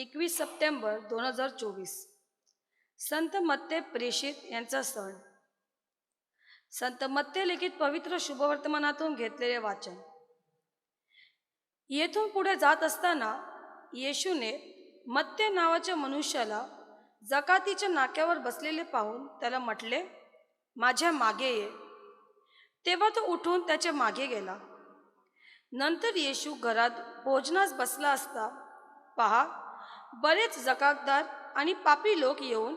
एकवीस सप्टेंबर दोन हजार चोवीस. संत मत्ते प्रेषित यांचा सण. संत मत्ते लिखित पवित्र शुभवर्तमानातून घेतलेले वाचन. येथून पुढे जात असताना येशूने मत्ते नावाच्या मनुष्याला जकातीच्या नाक्यावर बसलेले पाहून त्याला म्हटले माझ्या मागे ये. तेव्हा तो उठून त्याच्यामागे गेला. नंतर येशू घरात भोजनास बसला असता पहा बरेच जकातदार आणि पापी लोक येऊन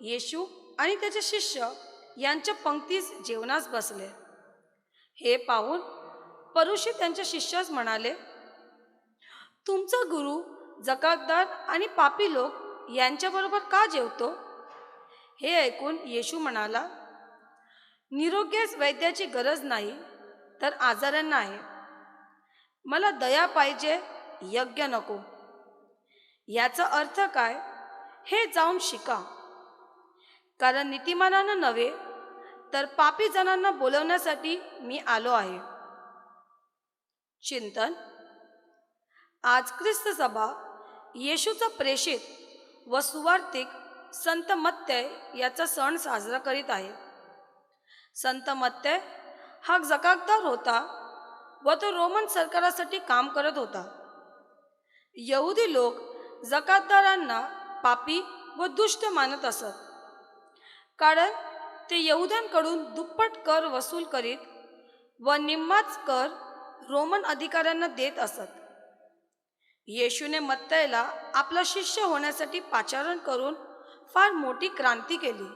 येशू आणि त्याचे शिष्य यांच्या पंक्तीस जेवणास बसले. हे पाहून परुषी त्यांच्या शिष्यास म्हणाले तुमचा गुरु जकातदार आणि पापी लोक यांच्याबरोबर का जेवतो? हे ऐकून येशू म्हणाला निरोग्यास वैद्याची गरज नाही तर आजारांना आहे मला दया पाहिजे यज्ञ नको. याचा अर्थ काय? हे जाऊन शिका. कारण नीतिमानांना नव्हे तर पापी जणांना बोलवण्यासाठी मी आलो आहे. चिंतन. आज ख्रिस्त सभा येशूचा प्रेषित व सुवार्थिक संत मत्तय याचा सण साजरा करीत आहे. संत मत्तय हा जकाकदार होता व तो रोमन सरकारासाठी काम करत होता. यहुदी लोक जकातदारांना पापी व दुष्ट मानत असत. कारण ते यहुद्यांकडून दुप्पट कर वसूल करीत व निम्माच कर रोमन अधिकाऱ्यांना देत असत. येशूने मत्तयला आपला शिष्य होण्यासाठी पाचारण करून फार मोठी क्रांती केली.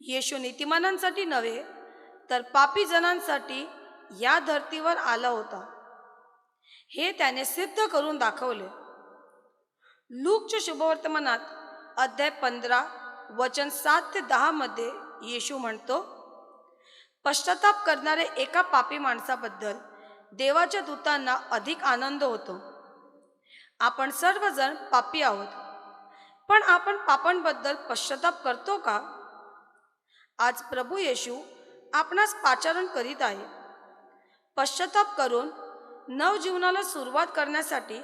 येशू नीतिमानांसाठी नव्हे तर पापी जणांसाठी या धर्तीवर आला होता. हे त्याने सिद्ध करून दाखवले. लूकच्या शुभवर्तमानात अध्याय पंधरा वचन सात ते दहामध्ये येशू म्हणतो पश्चाताप करणाऱ्या एका पापी माणसाबद्दल देवाच्या दूतांना अधिक आनंद होतो. आपण सर्वजण पापी आहोत. पण आपण पापांबद्दल पश्चाताप करतो का? आज प्रभू येशू आपणास पाचारण करीत आहे. पश्चाताप करून नवजीवनाला सुरुवात करण्यासाठी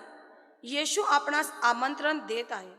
येशू आपणास आमंत्रण देत आहे.